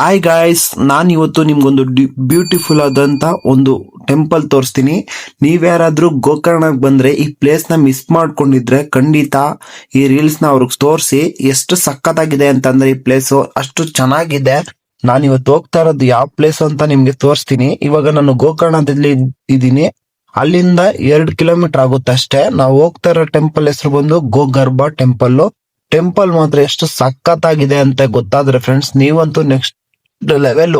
Hi guys ನಾನು ಇವತ್ತು ನಿಮ್ಗೊಂದು ಬ್ಯೂಟಿಫುಲ್ ಆದಂತ ಒಂದು ಟೆಂಪಲ್ ತೋರಿಸ್ತೀನಿ. ನೀವ್ಯಾರಾದ್ರೂ ಗೋಕರ್ಣಕ್ಕೆ ಬಂದ್ರೆ ಈ ಪ್ಲೇಸ್ನ ಮಿಸ್ ಮಾಡ್ಕೊಂಡಿದ್ರೆ ಖಂಡಿತ ಈ ರೀಲ್ಸ್ನ ಅವ್ರಿಗೆ ತೋರಿಸಿ ಎಷ್ಟು ಸಖತ್ತಾಗಿದೆ ಅಂತಂದ್ರೆ ಈ ಪ್ಲೇಸ್ ಅಷ್ಟು ಚೆನ್ನಾಗಿದೆ. ನಾನು ಇವತ್ತು ಹೋಗ್ತಾ ಇರೋದು ಯಾವ ಪ್ಲೇಸ್ ಅಂತ ನಿಮ್ಗೆ ತೋರಿಸ್ತೀನಿ. ಇವಾಗ ನಾನು ಗೋಕರ್ಣದಲ್ಲಿ ಇದ್ದೀನಿ. ಅಲ್ಲಿಂದ ಎರಡು ಕಿಲೋಮೀಟರ್ ಆಗುತ್ತೆ ಅಷ್ಟೇ. ನಾವು ಹೋಗ್ತಾ ಇರೋ ಟೆಂಪಲ್ ಹೆಸರು ಬಂದು ಗೋಗರ್ಭ ಟೆಂಪಲ್ ಟೆಂಪಲ್ ಮಾತ್ರ ಎಷ್ಟು ಸಖತ್ತಾಗಿದೆ ಅಂತ ಗೊತ್ತಾದ್ರೆ ಫ್ರೆಂಡ್ಸ್ ನೀವಂತೂ ನೆಕ್ಸ್ಟ್ ಲೆವೆಲ್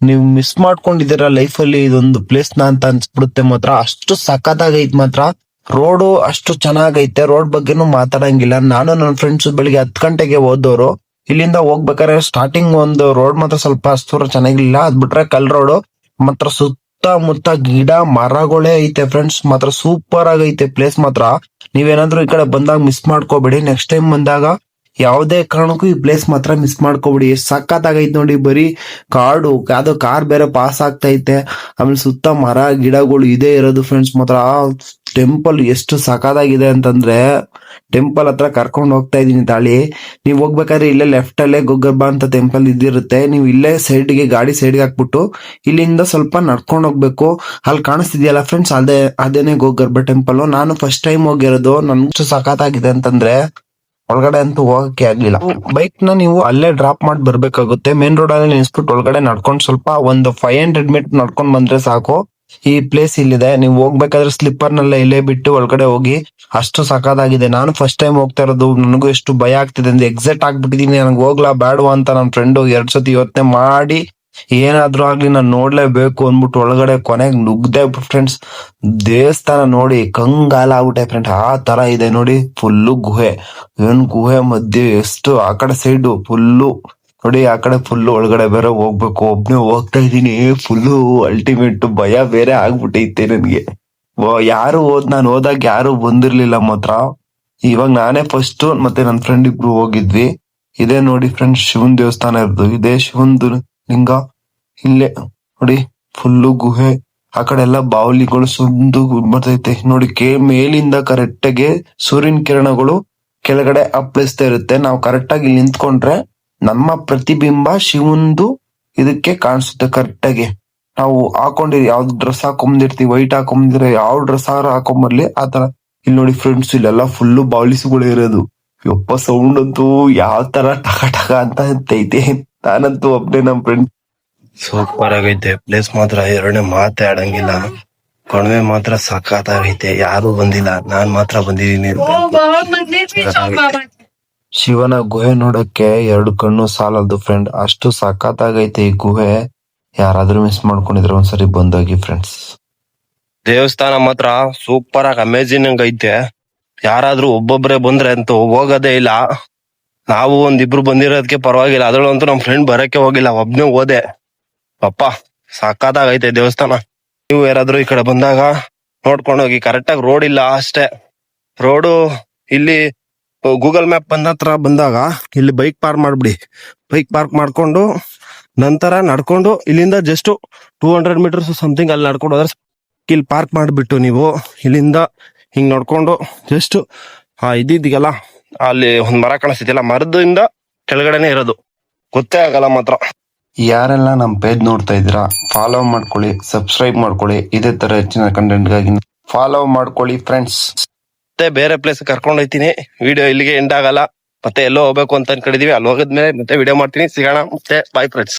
ನೀವು ಮಿಸ್ ಮಾಡ್ಕೊಂಡಿದ್ದೀರಾ ಲೈಫ್ ಅಲ್ಲಿ ಇದೊಂದು ಪ್ಲೇಸ್ನ ಅಂತ ಅನ್ಸ್ಬಿಡುತ್ತೆ ಮಾತ್ರ. ಅಷ್ಟು ಸಖತ್ತಾಗೈತ್ ಮಾತ್ರ. ರೋಡು ಅಷ್ಟು ಚೆನ್ನಾಗೈತೆ ರೋಡ್ ಬಗ್ಗೆನೂ ಮಾತಾಡಂಗಿಲ್ಲ. ನಾನು ನನ್ನ ಫ್ರೆಂಡ್ಸ್ ಬೆಳಿಗ್ಗೆ ಹತ್ತು ಗಂಟೆಗೆ ಹೋದವರು. ಇಲ್ಲಿಂದ ಹೋಗ್ಬೇಕಾದ್ರೆ ಸ್ಟಾರ್ಟಿಂಗ್ ಒಂದು ರೋಡ್ ಮಾತ್ರ ಸ್ವಲ್ಪ ಅಷ್ಟೂರ ಚೆನ್ನಾಗಿಲ್ಲ ಅದ್ ಬಿಟ್ರೆ ಕಲ್ ರೋಡ್ ಮಾತ್ರ ಸುತ್ತಮುತ್ತ ಗಿಡ, ಮರಗಳೇ ಐತೆ ಫ್ರೆಂಡ್ಸ್ ಮಾತ್ರ ಸೂಪರ್ ಆಗೈತೆ ಪ್ಲೇಸ್ ಮಾತ್ರ. ನೀವೇನಾದ್ರೂ ಈ ಕಡೆ ಬಂದಾಗ ಮಿಸ್ ಮಾಡ್ಕೋಬೇಡಿ. ನೆಕ್ಸ್ಟ್ ಟೈಮ್ ಬಂದಾಗ ಯಾವುದೇ ಕಾರಣಕ್ಕೂ ಈ ಪ್ಲೇಸ್ ಮಾತ್ರ ಮಿಸ್ ಮಾಡ್ಕೋಬೇಡಿ. ಎಷ್ಟು ಸಖತ್ತಾಗೈತೆ ನೋಡಿ ಬರೀ ಕಾಡು, ಯಾವ್ದೋ ಕಾರ್ ಬೇರೆ ಪಾಸ್ ಆಗ್ತೈತೆ. ಆಮೇಲೆ ಸುತ್ತ ಮರ, ಗಿಡಗಳು ಇದೇ ಇರೋದು ಫ್ರೆಂಡ್ಸ್ ಮಾತ್ರ. ಟೆಂಪಲ್ ಎಷ್ಟು ಸಖತ್ತಾಗಿದೆ ಅಂತಂದ್ರೆ ಟೆಂಪಲ್ ಹತ್ರ ಕರ್ಕೊಂಡು ಹೋಗ್ತಾ ಇದೀನಿ ತಾಳಿ. ನೀವ್ ಹೋಗ್ಬೇಕಾದ್ರೆ ಇಲ್ಲೇ ಲೆಫ್ಟ್ ಅಲ್ಲೇ ಗೊಗ್ಗಬ್ಬ ಅಂತ ಟೆಂಪಲ್ ಇದ್ದಿರುತ್ತೆ. ನೀವು ಇಲ್ಲೇ ಸೈಡ್ಗೆ ಗಾಡಿ ಸೈಡ್ಗೆ ಹಾಕ್ಬಿಟ್ಟು ಇಲ್ಲಿಂದ ಸ್ವಲ್ಪ ನಡ್ಕೊಂಡು ಹೋಗ್ಬೇಕು. ಅಲ್ಲಿ ಕಾಣಿಸ್ತಿದ್ಯಲ್ಲ ಫ್ರೆಂಡ್ಸ್ ಅದೇ, ಅದೇನೆ ಗೋಗರ್ಭ ಟೆಂಪಲ್ ನಾನು ಫಸ್ಟ್ ಟೈಮ್ ಹೋಗಿರೋದು. ನನ್ಗೆ ಸಖತ್ತಾಗಿದೆ ಅಂತಂದ್ರೆ ಒಳಗಡೆ ಅಂತೂ ಹೋಗಕ್ಕೆ ಆಗ್ಲಿಲ್ಲ. ಬೈಕ್ನ ನೀವು ಅಲ್ಲೇ ಡ್ರಾಪ್ ಮಾಡಿ ಬರ್ಬೇಕಾಗುತ್ತೆ. ಮೇನ್ ರೋಡ್ ಅಲ್ಲಿ ನಿಲ್ಸ್ಬಿಟ್ಟು ಒಳಗಡೆ ನಡ್ಕೊಂಡು ಸ್ವಲ್ಪ ಒಂದು ಫೈವ್ ಹಂಡ್ರೆಡ್ ಮೀಟರ್ ನಡ್ಕೊಂಡ್ ಬಂದ್ರೆ ಸಾಕು. ಈ ಪ್ಲೇಸ್ ಇಲ್ಲಿದೆ. ನೀವು ಹೋಗ್ಬೇಕಾದ್ರೆ ಸ್ಲಿಪ್ಪರ್ ನಲ್ಲೇ ಇಲ್ಲೇ ಬಿಟ್ಟು ಒಳಗಡೆ ಹೋಗಿ ಅಷ್ಟು ಸಖತ್ತಾಗಿದೆ ನಾನು ಫಸ್ಟ್ ಟೈಮ್ ಹೋಗ್ತಾ ಇರೋದು. ನನಗೂ ಎಷ್ಟು ಭಯ ಆಗ್ತಿದೆ. ಅಂದ್ರೆ ಎಕ್ಸಾಕ್ಟ್ ಆಗ್ಬಿಟ್ಟಿದೀನಿ. ನನಗೆ ಹೋಗ್ಲಾ ಬೇಡವಾ ಅಂತ ನನ್ನ ಫ್ರೆಂಡ್ ಎರಡ್ ಸತಿ ಯೋಚನೆ ಮಾಡಿ ಏನಾದ್ರೂ ಆಗ್ಲಿ ನಾನು ನೋಡ್ಲೇಬೇಕು ಅಂದ್ಬಿಟ್ಟು ಒಳಗಡೆ ಕೊನೆಗೆ ನುಗ್ದೆ ಫ್ರೆಂಡ್ಸ್ ದೇವಸ್ಥಾನ ನೋಡಿ ಕಂಗಾಲ ಆಗ್ಬಿಟ್ಟೆ ಫ್ರೆಂಡ್ ಆ ತರ ಇದೆ ನೋಡಿ ಫುಲ್ಲು ಗುಹೆ. ಏನ್ ಗುಹೆ ಮಧ್ಯೆ ಎಷ್ಟು ಆ ಕಡೆ ಸೈಡು ಫುಲ್ಲು ನೋಡಿ ಆ ಕಡೆ ಫುಲ್ಲು ಒಳಗಡೆ ಬೇರೆ ಹೋಗ್ಬೇಕು. ಒಬ್ನೇ ಹೋಗ್ತಾ ಇದೀನಿ ಫುಲ್ಲು ಅಲ್ಟಿಮೇಟ್ ಭಯ ಬೇರೆ ಆಗ್ಬಿಟ್ಟೈತೆ ನನ್ಗೆ. ಯಾರು ಹೋದ್, ನಾನು ಹೋದಾಗ ಯಾರು ಬಂದಿರ್ಲಿಲ್ಲ ಮಾತ್ರ. ಇವಾಗ ನಾನೇ ಫಸ್ಟ್ ಮತ್ತೆ ನನ್ನ ಫ್ರೆಂಡ್ ಇಬ್ರು ಹೋಗಿದ್ವಿ. ಇದೇ ನೋಡಿ ಫ್ರೆಂಡ್ ಶಿವನ್ ದೇವಸ್ಥಾನ ಇರೋದು. ಇದೇ ಶಿವಂದು ಲಿಂಗ ಇಲ್ಲೇ ನೋಡಿ, ಫುಲ್ಲು ಗುಹೆ, ಆ ಕಡೆ ಎಲ್ಲ ಬಾವಲಿಗಳು ಸುಂದು ಬರ್ತೈತೆ. ನೋಡಿ, ಕೆ ಮೇಲಿಂದ ಕರೆಕ್ಟ್ ಆಗಿ ಸೂರ್ಯನ ಕಿರಣಗಳು ಕೆಳಗಡೆ ಅಪ್ಪಳಿಸ್ತಾ ಇರುತ್ತೆ. ನಾವು ಕರೆಕ್ಟ್ ಆಗಿ ನಿಂತ್ಕೊಂಡ್ರೆ ನಮ್ಮ ಪ್ರತಿಬಿಂಬ ಶಿವಂದು ಇದಕ್ಕೆ ಕಾಣಿಸುತ್ತೆ ಕರೆಕ್ಟ್ ಆಗಿ ನಾವು ಹಾಕೊಂಡಿರಿ, ಯಾವ್ದು ಡ್ರೆಸ್ ಹಾಕೊಂಬಂದಿರ್ತೀವಿ, ವೈಟ್ ಹಾಕೊಂಬಂದಿರ ಯಾವ ಡ್ರೆಸ್ ಹಾಕೊಂಬರ್ಲಿ ಆತರ ಇಲ್ಲಿ ನೋಡಿ ಫ್ರೆಂಡ್ಸ್, ಇಲ್ಲೆಲ್ಲ ಫುಲ್ಲು ಬಾವಲಿಸುಗಳು ಇರೋದು. ಯಪ್ಪ, ಸೌಂಡ್ ಅಂತೂ ಯಾವ ತರ ಟಕ ಟಕ ಅಂತ ಅಂತೈತೆ ನಾನಂತೂ ಒಬ್ಬನೇ ನಮ್ ಫ್ರೆಂಡ್ ಸೂಪರ್ ಆಗೈತೆ. ಪ್ಲೇಸ್ ಮಾತ್ರ ಎರಡನೇ ಮಾತೇ ಆಡಂಗಿಲ್ಲ. ಮಾತ್ರ ಮಾತ್ರ ಆಗೈತೆ ಯಾರು ಬಂದಿಲ್ಲ. ನಾನ್ ಮಾತ್ರ ಬಂದಿದ್ದೀನಿ ಶಿವನ ಗುಹೆ ನೋಡಕ್ಕೆ ಎರಡು ಕಣ್ಣು ಸಾಲದು ಫ್ರೆಂಡ್ ಅಷ್ಟು ಸಖತ್ತಾಗೈತೆ ಈ ಗುಹೆ. ಯಾರಾದ್ರೂ ಮಿಸ್ ಮಾಡ್ಕೊಂಡಿದ್ರೆ ಒಂದ್ಸರಿ ಬಂದೋಗಿ ಫ್ರೆಂಡ್ಸ್ ದೇವಸ್ಥಾನ ಮಾತ್ರ ಸೂಪರ್ ಆಗಿ ಅಮೇಜಿಂಗ್ ಐತೆ ಯಾರಾದ್ರೂ ಒಬ್ಬೊಬ್ರೆ ಬಂದ್ರೆ ಅಂತೂ ಹೋಗೋದೇ ಇಲ್ಲ. ನಾವು ಒಂದಿಬ್ರು ಬಂದಿರೋದಕ್ಕೆ ಪರವಾಗಿಲ್ಲ. ಅದ್ರಲ್ಲಂತೂ ನಮ್ ಫ್ರೆಂಡ್ ಬರಕ್ಕೆ ಹೋಗಿಲ್ಲ. ಒಬ್ನೇ ಹೋದೆ. ಅಪ್ಪ ಸಾಕಾದಾಗೈತೆ ದೇವಸ್ಥಾನ. ನೀವು ಯಾರಾದ್ರೂ ಈ ಕಡೆ ಬಂದಾಗ ನೋಡ್ಕೊಂಡು ಹೋಗಿ. ಕರೆಕ್ಟ್ ಆಗಿ ರೋಡ್ ಇಲ್ಲ ಅಷ್ಟೇ. ರೋಡು ಇಲ್ಲಿ ಗೂಗಲ್ ಮ್ಯಾಪ್ ಬಂದ ಬಂದಾಗ ಇಲ್ಲಿ ಬೈಕ್ ಪಾರ್ಕ್ ಮಾಡ್ಬಿಡಿ. ಬೈಕ್ ಪಾರ್ಕ್ ಮಾಡ್ಕೊಂಡು ನಂತರ ನಡ್ಕೊಂಡು ಇಲ್ಲಿಂದ just two hundred metres something ಅಲ್ಲಿ ನಡ್ಕೊಂಡು ಹೋದ್ರೆ ಇಲ್ಲಿ ಪಾರ್ಕ್ ಮಾಡಿಬಿಟ್ಟು ನೀವು ಇಲ್ಲಿಂದ ಹಿಂಗ್ ನೋಡ್ಕೊಂಡು ಜಸ್ಟ್ ಆ ಇದ್ದಿದ್ದಿಗೆಲ್ಲ ಅಲ್ಲಿ ಒಂದ್ ಮರ ಕಾಣಿಸ್ತಿಲ್ಲ ಮರದಿಂದ ಕೆಳಗಡೆನೆ ಇರೋದು. ಗೊತ್ತೇ ಆಗಲ್ಲ ಮಾತ್ರ. ಯಾರೆಲ್ಲ ನಮ್ ಪೇಜ್ ನೋಡ್ತಾ ಇದ್ದೀರಾ ಫಾಲೋ ಮಾಡ್ಕೊಳ್ಳಿ ಸಬ್ಸ್ಕ್ರೈಬ್ ಮಾಡ್ಕೊಳ್ಳಿ. ಇದೇ ತರ ಹೆಚ್ಚಿನ ಕಂಟೆಂಟ್ಗಾಗಿ ಫಾಲೋ ಮಾಡ್ಕೊಳ್ಳಿ ಫ್ರೆಂಡ್ಸ್ ಮತ್ತೆ ಬೇರೆ ಪ್ಲೇಸ್ ಕರ್ಕೊಂಡು ಹೋಯ್ತೀನಿ ವಿಡಿಯೋ ಇಲ್ಲಿಗೆ ಎಂಡ್ ಆಗಲ್ಲ. ಮತ್ತೆ ಎಲ್ಲೋ ಹೋಗ್ಬೇಕು ಅಂತ ಅನ್ಕೊಂಡಿದೀವಿ. ಅಲ್ಲಿ ಹೋಗಿದ್ಮೇಲೆ ಮತ್ತೆ ವಿಡಿಯೋ ಮಾಡ್ತೀನಿ. ಸಿಗೋಣ. ಮತ್ತೆ ಬಾಯ್ ಫ್ರೆಂಡ್ಸ್